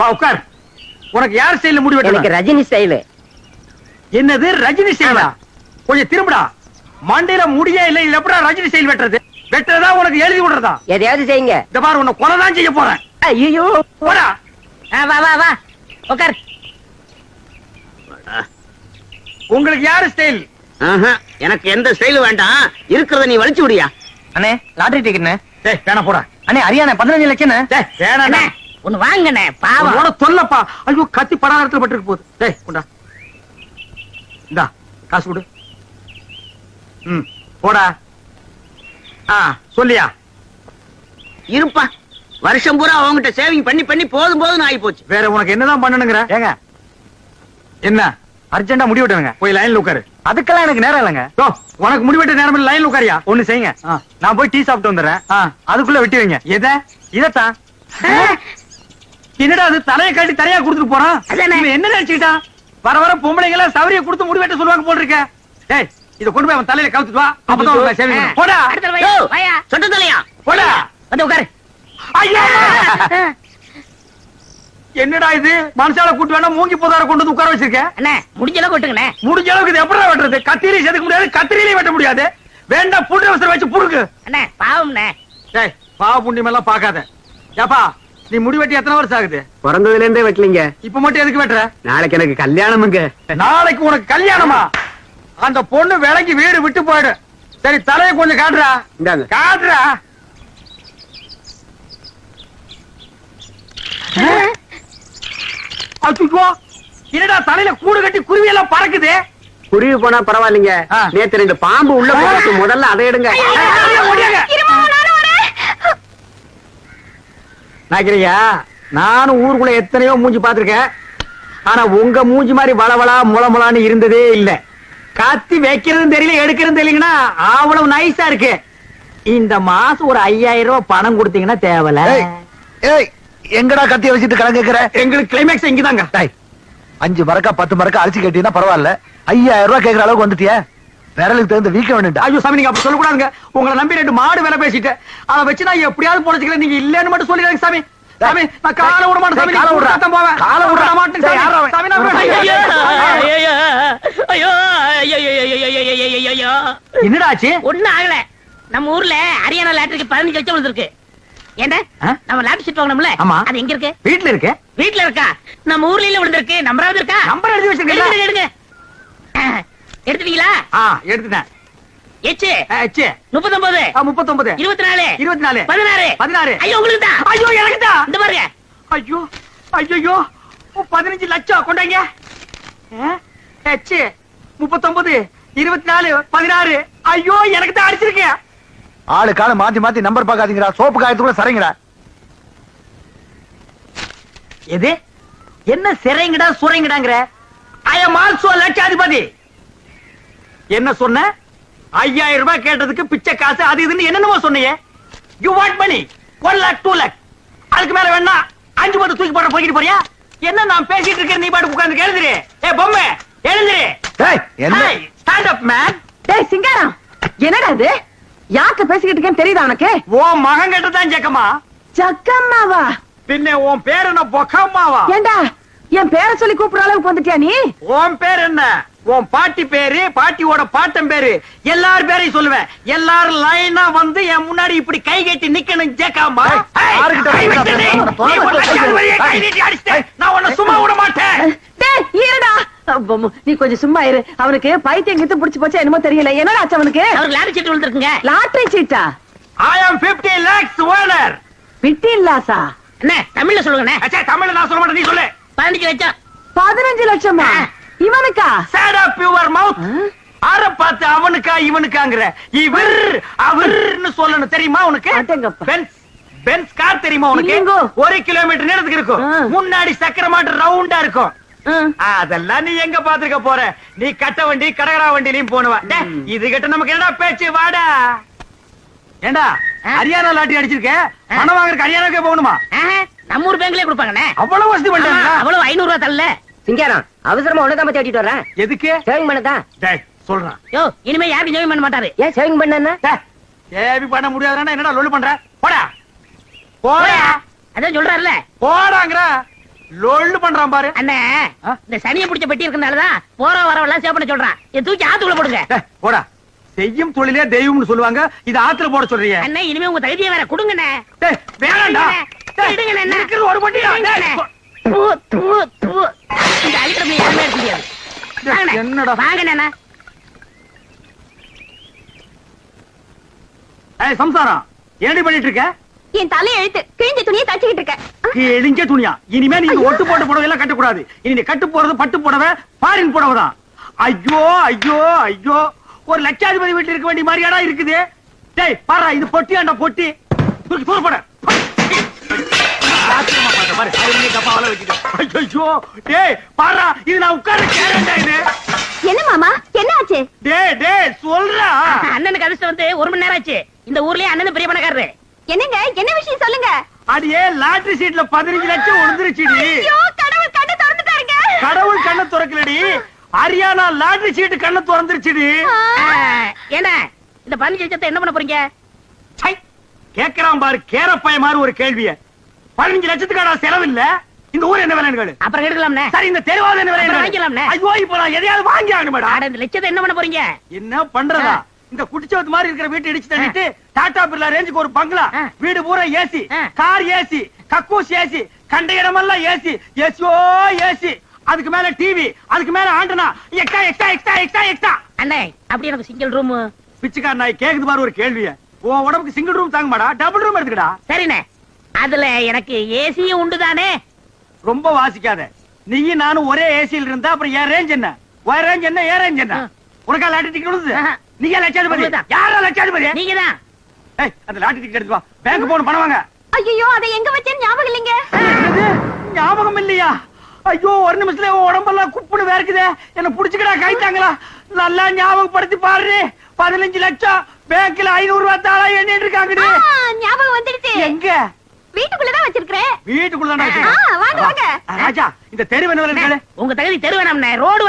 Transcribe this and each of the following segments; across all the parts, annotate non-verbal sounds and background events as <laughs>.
வா உட்கார். உனக்கு யார் ஸ்டைல்ல முடி வெட்டணும் ரஜினி ஸ்டைலு என்னது ரஜினி ஸ்டைலா கொஞ்சம் திரும்புடா. மண்டையில முடியே இல்ல இது எப்படா ரஜினி ஸ்டைல் வெட்டுறது? வெட்டுறதா உனக்கு எழுதி விடுறதா? எதையாவது செய்யுங்க. இந்த பாரு உன்னை கொலை தான் செய்ய போறேன். ஐயோ போடா. வா வா வா. உட்கார். உங்களுக்கு யாரு ஸ்டைல் ஆஹா, எனக்கு எந்த ஸ்டைல் வேண்டாம். இருக்கிறத நீ வலிச்சு விடியா. அண்ணே லாட்டரி டிக்கெட்ண்ணே டேய் வேணா போடா. அண்ணே ஹரியானா பதினஞ்சு லட்சம் டேய் ஒண்ணு வாங்கண்ணே பாவம். உன தொல்லப்பா. ஐயோ கத்தி படாரத்துல பட்டு போகுது. டேய் கொண்டா இந்தா காசு கொடு. ம் போடா. ஆ சொல்லியா? இருப்பா. வருஷம் பூரா அவங்ககிட்ட சேவிங் பண்ணி பண்ணி போதும் போதும் ஆகி போச்சு வேற உனக்கு என்னதான் பண்ணணுங்கிற? ஏங்க. என்ன? அர்ஜென்டா முடி வெட்டணுங்க போய் லைன்ல உட்காரு. அதுக்கெல்லாம் எனக்கு நேரம் இல்லைங்க. யோ, உனக்கு முடிவெட்ட நேரம் லைன்ல உட்காரியா? ஒண்ணு செய்யுங்க. நான் போய் டீ சாப்பிட்டு வந்துடுறேன். அதுக்குள்ள வெட்டி வைங்க. எதை? இதத்தான். என்னடா அது தலையை கட்டி தலையா கொடுத்துட்டு போறான்? என்ன நினைச்சுக்கிட்டா? வர வர பொம்பளைங்க எல்லாம் சவரிய கொடுத்து முடிவெட்ட சொல்லுவாங்க போல் இருக்க டேய் இத கொண்டு போய் அவன் தலையில கவுத்துட்டு வா. அப்பதான் பண்ணும். போடா. சொட்ட தலையா? போடா. வந்து உட்காரு. ஐயா! என்னடா இது? மனுஷால கூட்டு வேணா மூங்கி போதார கொண்டு வந்து உட்கார வச்சிருக்க. அண்ணே முடிஞ்ச அளவுக்கு விட்டுங்கண்ணே. முடிஞ்ச அளவுக்கு இது எப்படி வெட்டுறது? கத்திரியும் செதுக்க முடியாது கத்திரியிலையும் வெட்ட முடியாது. வேண்டாம் புண்டு அவசரம் வச்சு புடுக்கு அண்ணே பாவம்ண்ணே. டேய் பாவ புண்ணியம் எல்லாம் பாக்காத ஏப்பா நீ முடி வெட்டி எத்தனை வருஷம் ஆகுது பிறந்ததுல இருந்தே வெட்டலீங்க இப்ப மட்டும் எதுக்கு வெட்டுற நாளைக்கு எனக்கு கல்யாணமுங்க நாளைக்கு உனக்கு கல்யாணமா அந்த பொண்ணு விலைக்கு வீடு விட்டு போயிடு சரி தலையை கொஞ்சம் காட்டுறா இந்தாங்க காட்டுறா என்னடா தலையில கூடு கட்டி குருவி எல்லாம் பறக்குது குருவி போனா பரவாயில்லைங்க. நேத்து ரெண்டு பாம்பு உள்ள போட்டு முதல்ல அதை எடுங்க ஐயா, ஓடியாங்க. நாக்கிரியா நானும் ஊருக்குள்ள எத்தனையோ மூஞ்சி பாத்திருக்கேன் ஆனா உங்க மூஞ்சி மாதிரி வளவளா முளமுளான்னு இருந்ததே இல்ல. கத்தி வைக்கிறதும் தெரியல எடுக்கிறதும் தெரியலங்கன்னா அவ்வளவு நைஸா இருக்கு. இந்த மாசம் ஒரு ஐயாயிரம் ரூபாய் பணம் கொடுத்தீங்கன்னா தேவல. எங்கடா கத்திய வச்சுட்டு கேக்குற எங்களுக்கு கிளைமேக்ஸ் இங்கதாங்க. அஞ்சு மரக்கா பத்து மரக்கா அரிசி கட்டினா பரவாயில்ல. ஐயாயிரம் ரூபாய் கேக்குற அளவுக்கு வந்துட்டிய. விரலுக்கு தகுந்த வீக்க வேண்டும் ஐயோ சாமி நீங்க அப்படி சொல்லக்கூடாதுங்க உங்களை நம்பி ரெண்டு மாடு வேலை பேசிட்டு அதை வச்சு நான் எப்படியாவது பொழைச்சிக்கிறேன் நீங்க இல்லன்னு மட்டும் சொல்லிடுறாங்க சாமி சாமி நான் கால விட மாட்டேன் சாமி கால விட விட மாட்டேன் சாமி ஐயோ ஆகல நம்ம ஊர்ல ஹரியானா லாட்டரிக்கு பதினஞ்சு லட்சம் விழுந்திருக்கு ஏண்டா நம்ம லாட்டரி சீட் வாங்கணும்ல அது எங்க இருக்கு வீட்ல இருக்கு வீட்ல இருக்கா நம்ம ஊர்ல விழுந்திருக்கு நம்பராவது இருக்கா நம்பர் எழுதி வச்சிருக்கீங்க எடுத்துட்டீங்களா? ஆ எடுத்துட்டேன். எச்சு? ஆ, ச்சே. முப்பத்தொன்பது. ஆ, முப்பத்தொன்பது. இருபத்தி நாலு இருபத்தி நாலு பதினாறு. பதினாறு. ஐயோ உங்களுக்கு தான் ஐயோ எனக்கு தான் இந்த பாருங்க. ஐயோ ஐயோ பதினஞ்சு லட்சம் கொண்டாங்க. ஹெச் முப்பத்தொன்பது. இருபத்தி நாலு பதினாறு. ஐயோ எனக்கு தான் அடிச்சிருக்கேன் ஆளு கால மாத்தி மாத்தி நம்பர் பாக்காதீங்கடா சோப்பு காயத்துக்குள்ள சரிங்கடா எது? என்ன சிறைங்கடா சுரைங்கடாங்கிற? ஐ எம் ஆல்சோ லட்சாதிபதி. என்ன சொன்ன? ஐயாயிரம் ரூபாய் கேட்டதுக்கு பிச்சை காசு அது இதுன்னு என்னென்னமோ சொன்னீங்க you want money one lakh two lakh அதுக்கு மேல வேணா அஞ்சு பத்து தூக்கி போட போய்கிட்டு போறியா? என்ன நான் பேசிட்டு இருக்கேன் நீ பாட்டு உட்கார்ந்து எழுந்துரு ஏ பொம்மை எழுந்துரு. டேய் என்ன? ஸ்டாண்ட் அப் மேன் டேய் சிங்காரம் என்னடா இது? யார்கிட்ட பேசிக்கிட்டு இருக்கேன்னு தெரியுதா உனக்கு? ஓ மகன் கிட்ட தான் ஜக்கம்மா ஜக்கம்மாவா? பின்ன உன் பேர் என்ன? பொக்கம்மாவா? ஏண்டா என் பேரை சொல்லி கூப்பிடுற அளவுக்கு வந்துட்டியா நீ? உன் பேர் என்ன? உன் பாட்டி பேரு பாட்டியோட பாட்டன் பேரு எல்லார் பேரையும் சொல்லுவேன். எல்லாரும் லைனா வந்து என் முன்னாடி இப்படி கை கட்டி நிக்கணும் ஜேக்காமா. நான் உன்னை சும்மா விட மாட்டேன் நீ கொஞ்சம் சும்மா இரு. அவனுக்கு பைத்தியம் கித்து புடிச்சு போச்சா என்னமோ தெரியல. என்னடா ஆச்சு அவனுக்கு? லாட்டரி சீட் விழுந்திருக்குங்க. லாட்டரி சீட்டா ஐ ஆம் 50 lakhs ஓனர் விட்டி இல்லாசா என்ன தமிழ்ல சொல்லுங்கண்ணே. அச்சா தமிழ்ல நான் சொல்ல மாட்டேன் நீ சொல்லு. பதினஞ்சு லட்சம். பதினஞ்சு லட்சமா? இவனுக்கா? Up your mouth? ஆற பார்த்து அவனுக்கா இவனுக்காங்கிற. இவர் அவர்னு சொல்லணும். தெரியுமா உனக்கு. பென்ஸ் பென்ஸ் கார் தெரியுமா உனக்கு. ஒரு கிலோமீட்டர் நேரத்துக்கு இருக்கும். முன்னாடி சக்கர மாட்டு ரவுண்டா இருக்கும். அதெல்லாம் நீ எங்க பாத்துக்க போற? நீ கட்ட வண்டி கடகரா வண்டிலையும் போனவ. டே, இது கிட்ட நமக்கு என்னடா பேச்சு? வாடா. ஏண்டா? ஹரியானா லாட்டி அடிச்சிருக்க. பணம் வாங்குறதுக்கு ஹரியானாக்கே போகணுமா? நம்ம ஊர் பேங்க்லயே கொடுப்பாங்கண்ணே. அவ்வளவு வசதி பண்ணிட்டாங்களா? அவ்வளவு ஐநூறு ரூபாய் தரல. சிங்காரம் அவசரமா உனதான் தேடிட்டு வரேன் எதுக்கு? சேவிங் பண்ணதான் டேய் சொல்றான். யோ இனிமே யாரும் ஜெயம் பண்ண மாட்டாரு. ஏன் சேவிங் பண்ண ஏவி பண்ண முடியாதுன்னா என்னடா லொல்லு பண்ற? போடா. போடா. அதான் சொல்றாருல போடாங்கற லொள்ளு பண்றான் பாரு. அண்ணே? இந்த சனியை பிடிச்ச பெட்டி இருக்கனாலதான் போற வரவெல்லாம் சேவ் பண்ண சொல்றான். இதை தூக்கி ஆத்துக்குள்ள போடுங்க. டேய், போடா. செய்யும் தொழிலே தெய்வம்னு சொல்லுவாங்க. இது ஆத்துல போட சொல்றீங்க அண்ணே இனிமே உங்க தகுதியை வேற கொடுங்கண்ணே. டேய், வேணாம்டா. டேய், என்ன? இருக்கிறது ஒரு பட்டியா? இந்த அழிக்கிறது யாருமே இருக்க முடியாது. என்னடா? வாங்கண்ணே ஏய் சம்சாரம். என்னடி பண்ணிட்டு இருக்க என் தலை எழுத்து கிழிஞ்ச துணியை தச்சுக்கிட்டு இருக்கேன் கிழிஞ்ச துணியா? இனிமே நீங்க ஒட்டு போட்டு புடவை எல்லாம் கட்டக்கூடாது. இனி நீ கட்டு போறது பட்டு புடவை பாரின் புடவை தான். ஐயோ ஐயோ ஐயோ. ஒரு லட்சாதிபதி வீட்டுல இருக்க வேண்டிய மாதிரியாடா இருக்குது. டேய் பாரு இது பொட்டியாண்டா பொட்டி. தூக்கி தூர போட. ஆச்சரியமா பாரு. அது நீ டப்பாவால வச்சுட்ட. ஐயோ டேய் பாரா இது நான் உட்கார்ற கேரண்டா இது. என்ன மாமா என்ன ஆச்சு? டேய் டேய் சொல்றா. அண்ணனுக்கு அதிர்ஷ்டம் வந்து ஒரு மணி நேரம் ஆச்சு. இந்த ஊர்லயே அண்ணன் பெரிய பணக்காரரு. என்னங்க என்ன விஷயம் சொல்லுங்க? அடியே லாட்டரி சீட்ல பதினஞ்சு லட்சம் விழுந்துருச்சுடி ஐயோ கடவுள் கண்ணு திறந்துட்டாருங்க. கடவுள் கண்ணை திறக்கலடி. ஹரியானா லாட்டரி சீட்டு கண்ணை திறந்துருச்சுடி. ஏண்ணே இந்த பதினஞ்சு லட்சத்தை என்ன பண்ண போறீங்க? கேக்குறான் பாரு கேரப்பாய மாதிரி ஒரு கேள்விய. பதினஞ்சு லட்சத்துக்கான செலவு இல்ல இந்த ஊர் என்ன கேளு. அப்புறம் எடுக்கலாம்ண்ணே சரி இந்த தெருவாத என்ன விலை வாங்கிக்கலாம்ண்ணே. ஐயோ இப்போ நான் எதையாவது வாங்கி ஆகணும் மேடம் இந்த லட்சத்தை என்ன பண்ண போறீங்க? என்ன பண்றதா? இந்த குடிச்சவத்து மாதிரி இருக்கிற வீட்டை இடிச்சு தள்ளிட்டு டாடா பிர்லா ரேஞ்சுக்கு ஒரு பங்களா. வீடு பூரா ஏசி. Car AC. கக்கூஸ் ஏசி. கண்ட இடமெல்லாம் ஏசி. ஏசியோ ஏசி. அதுக்கு மேல டிவி அதுக்கு மேல antenna. Extra extra extra extra extra. அண்ணே அப்படி எனக்கு சிங்கிள் ரூம் பிச்சைக்கார நாய் கேக்குது பாரு ஒரு கேள்விய. உன் உடம்புக்கு சிங்கிள் ரூம் தாங்க மாடா டபுள் ரூம் எடுத்துக்கடா. சரிண்ணே. அதுல எனக்கு ஏசியும் உண்டு தானே ரொம்ப வாசிக்காத. நீயும் நானும் ஒரே ஏசியில் இருந்தா அப்புறம் என் ரேஞ்ச் என்ன? உன் ரேஞ்ச் என்ன ஏன் ரேஞ்ச் என்ன. உனக்கா லாட்டரி டிக்கெட் விழுது. நீங்க லட்சாதிபதி. யாரா லட்சாதிபதி? நீங்க தான் ஏய் அந்த லாட்டரி டிக்கெட் எடுத்து வா பேங்க் போன பணம் வாங்க. ஐயோ அதை எங்க வச்சேன்னு ஞாபகம் இல்லைங்க? ஞாபகம் இல்லையா? ஐயோ ஒரு நிமிஷத்துல உடம்பெல்லாம் குப்புன்னு வேர்க்குதே. என்ன புடிச்சுக்கடா கைத்தாங்களா நல்லா ஞாபகப்படுத்தி பாரு பதினஞ்சு லட்சம். பேங்க்ல ஐநூறு ரூபாய் தாளா எண்ணிட்டு இருக்காங்கடி ஆ, ஞாபகம் வந்துடுச்சு. எங்க? வீட்டுக்குள்ளதான் வச்சிருக்கிறேன். வீட்டுக்குள்ள ஆ, வாங்க, வாங்க. ராஜா இந்த தெரு உங்க தகுதி தெரு வேணாம்ண்ணே. ரோடு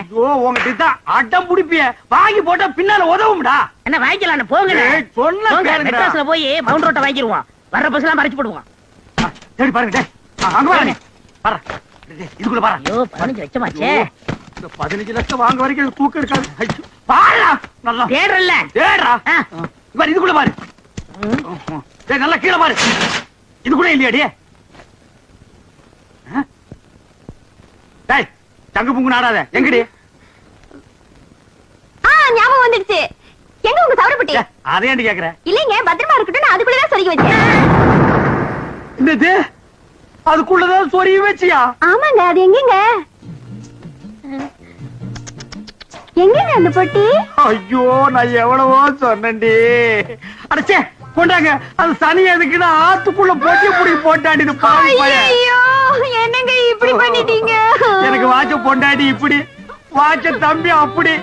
ஐயோ உங்ககிட்ட தான் அடம் புடிப்பிய. வாங்கி போட்டா பின்னால உதவும்டா. என்ன வாங்கிக்கலாம் சொன்னா போங்க. மெட்ராஸ்ல போய் மவுண்ட் ரோட்டை வாங்கிடுவோம். வர்ற பஸ் எல்லாம் மறைச்சு போடுவோம். சரி பாருங்க அங்க பாருங்க பாரு இதுக்குள்ள பாரு ஐயோ பதினஞ்சு லட்சமாச்சே. இந்த பதினஞ்சு லட்சம் வாங்க வரைக்கும் ஐயோ, பாருடா நல்லா. ஆ. பாரு இதுக்குள்ள பாரு. நல்லா கீழே பாரு. இதுக்குள்ள இல்லையாடி ஆ? டேய் தங்க புங்கு நாடாத. எங்கடி? ஆ ஞாபகம் வந்துடுச்சு. எங்க உங்க சவரப்பட்டி ஏ, அதை ஏன்டி கேக்குற? இல்லைங்க பத்திரமா இருக்கட்டும் நான் அதுக்குள்ளதான் சொருகி வச்சேன். என்னது? அதுக்குள்ளதான் சொருகி வச்சியா? ஆமாங்க அது எங்கங்க? எங்கங்க அந்த பொட்டி? ஐயோ நான் எவ்வளவோ சொன்னேன்டி. அடச்சே! கொண்டாங்க. அந்த சனி எதுக்குன்னா ஆத்துக்குள்ள போட்டி புடி போட்டாடி என்னங்க இப்படி பண்ணிட்டீங்க? எனக்கு வாட்ச பொண்டாடி இப்படி வாட்ச தம்பி அப்படி.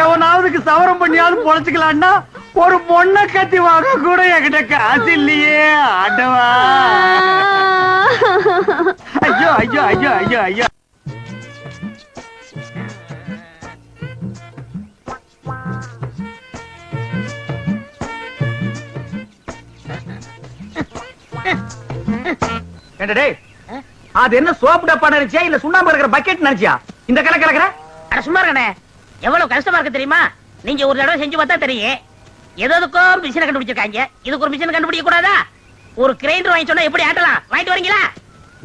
எவனாவதுக்கு சவரம் பண்ணியாவது பொழைச்சுக்கலான்னா ஒரு பொண்ணை கத்தி வாங்க கூட என்கிட்ட காசு இல்லையே ஆண்டவா ஐயோ ஐயோ ஐயோ ஐயோ ஐயோ. ஏண்டா டேய்? அது என்ன சோப்பு டப்பா நினைச்சியா? இல்ல சுண்ணாம்பு இருக்கிற பக்கெட் நினைச்சியா? இந்த கலை கலக்கிற? அட சும்மா எவ்வளவு கஷ்டமா இருக்கு தெரியுமா? நீங்க ஒரு தடவை செஞ்சு பார்த்தா தெரியும். எதுக்கும் மிஷினை கண்டுபிடிச்சிருக்காங்க. இதுக்கு ஒரு மிஷின் கண்டுபிடிக்க கூடாதா ஒரு கிரைண்டர் வாங்கி சொன்னா எப்படி ஆட்டலாம்? வாங்கிட்டு வரீங்களா?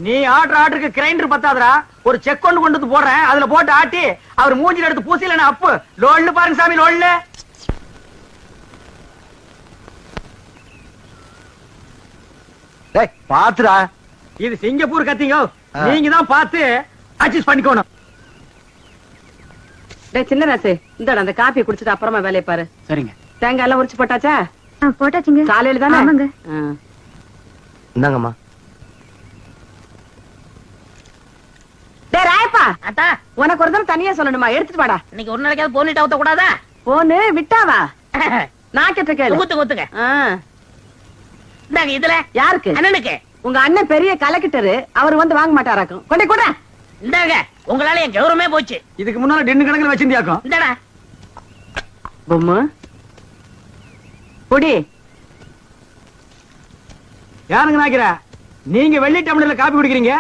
நீ ஆர்டர் ஆர்டருக்கு கிரைண்டர் பத்தாதடா. ஒரு செக் கொண்டு கொண்டு வந்து போடுறேன். அதுல போட்டு ஆட்டி அவர் மூஞ்சில எடுத்து பூசில அப்பு. லோல்லு பாருங்க சாமி டேய் பாத்துடா. இது சிங்கப்பூர் கத்திங்க. நீங்க தான் பார்த்து அட்ஜஸ்ட் பண்ணிக்கணும். சின்ன ராசு இந்தாடா அந்த காப்பி குடிச்சிட்டு அப்புறமா வேலையை பாரு. சரிங்க. தேங்காய் எல்லாம் உரிச்சு போட்டாச்சா? போட்டாச்சுங்க. காலையில தானே? ஆமாங்க. இந்தாங்கம்மா. உனக்கு ஒரு தடவை தனியா சொல்லணுமா? எடுத்துட்டு வாடா. இன்னைக்கு ஒரு நாளைக்காவது போனிட்டு ஊத்த கூடாதா? போனு விட்டாவா? <laughs> நான் கேட்ட கேளு ஊத்துங்க. ஊத்துங்க இதுல. யாருக்கு? அண்ணனுக்கு. உங்க அண்ணன் பெரிய கலக்கிட்டரு அவர் வந்து வாங்க மாட்டாராக்கும். கொண்டே கூட. இந்தாங்க உங்களால என் கௌரவமே போச்சு. இதுக்கு முன்னால டென்னு கணக்குல வச்சிருந்தியாக்கும். இந்தாடா. பொம்மு. பொடி. யாருங்க நாக்கிற நீங்க வெள்ளி டம்ளர்ல காப்பி குடிக்கிறீங்க.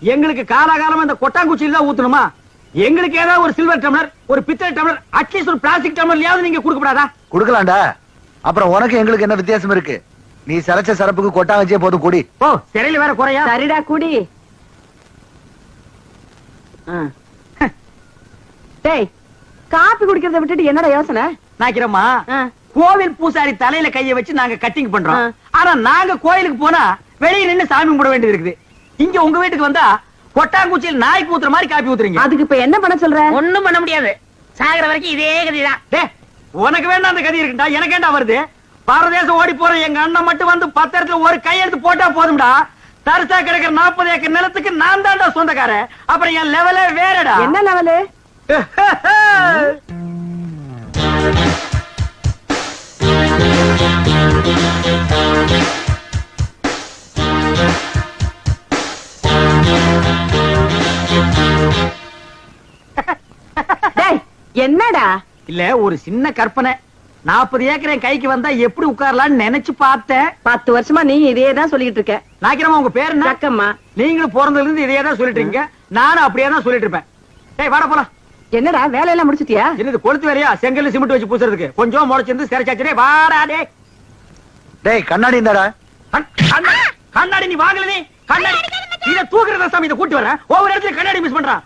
எங்களுக்கு காலாகாலமா இந்த கொட்டாங்குச்சியில தான் ஊத்தணுமா? எங்களுக்கு ஏதாவது ஒரு சில்வர் டம்ளர் ஒரு பித்தளை டம்ளர் அட்லீஸ்ட் ஒரு பிளாஸ்டிக் டம்ளர்லயாவது நீங்க கொடுக்கப்படாதா குடுக்கலாம்டா. அப்புறம் உனக்கு எங்களுக்கு என்ன வித்தியாசம் இருக்கு? நீ சரைச்ச சரப்புக்கு கொட்டாங்கச்சியே போதும் கூடி. ஓ சிறையில வேற குறையா? சரிடா குடி. ஆ. டேய் காப்பி குடிக்கிறத விட்டுட்டு என்னடா யோசனை? நாக்கிறம்மா ஆ. கோவில் பூசாரி தலையில கைய வச்சு நாங்க கட்டிங் பண்றோம். ஆனா நாங்க கோயிலுக்கு போனா வெளிய நின்னு சாமி கும்பிட வேண்டியது இருக்குது. இங்க உங்க வீட்டுக்கு வந்தா கொட்டாங்குச்சியில் நாய்க்கு ஊத்துற மாதிரி காப்பி ஊத்துறீங்க. அதுக்கு இப்ப என்ன பண்ண சொல்ற? ஒண்ணும் பண்ண முடியாது. சாகுற வரைக்கும் இதே கதிதான். டே உனக்கு வேண்டாம் அந்த கதி இருக்குடா எனக்கு ஏன்டா வருது. பாரதேசம் ஓடி போற எங்க அண்ணன் மட்டும் வந்து பத்திரத்துல ஒரு கையெழுத்து போட்டா போதும்டா. தரிசா கிடக்கிற நாற்பது ஏக்கர் நிலத்துக்கு நான் தான்டா சொந்தக்காரன். அப்புறம் என் லெவலே வேறடா. என்ன லெவலு <laughs> என்னடா? இல்ல ஒரு சின்ன கற்பனை. நாற்பது ஏக்கர் என் கைக்கு வந்தா எப்படி உட்காரலாம்னு நினைச்சு பார்த்தேன். பத்து வருஷமா நீ இதே தான் சொல்லிட்டு இருக்க. நாக்கிறமா உங்க பேர் என்ன? ரக்கம்மா நீங்களும் பிறந்ததுல இருந்து தான் சொல்லிட்டு இருக்கீங்க. நானும் அப்படியே தான் சொல்லிட்டு இருப்பேன். டேய் வாடா போலாம். என்னடா வேலையெல்லாம் முடிச்சிட்டியா? என்னது கொளுத்து வேறையா செங்கல் சிமெண்ட் வச்சு பூசுறதுக்கு. கொஞ்சம் முளைச்சிருந்து சிறைச்சாச்சு வாடா டே டேய் கண்ணாடி இந்தாடா. கண்ணாடி நீ வாங்கல நீ. கண்ணாடி இத தூக்குறத சாமி இத கூட்டி வரேன் ஒவ்வொரு இடத்துல கண்ணாடி மிஸ் பண்றான்.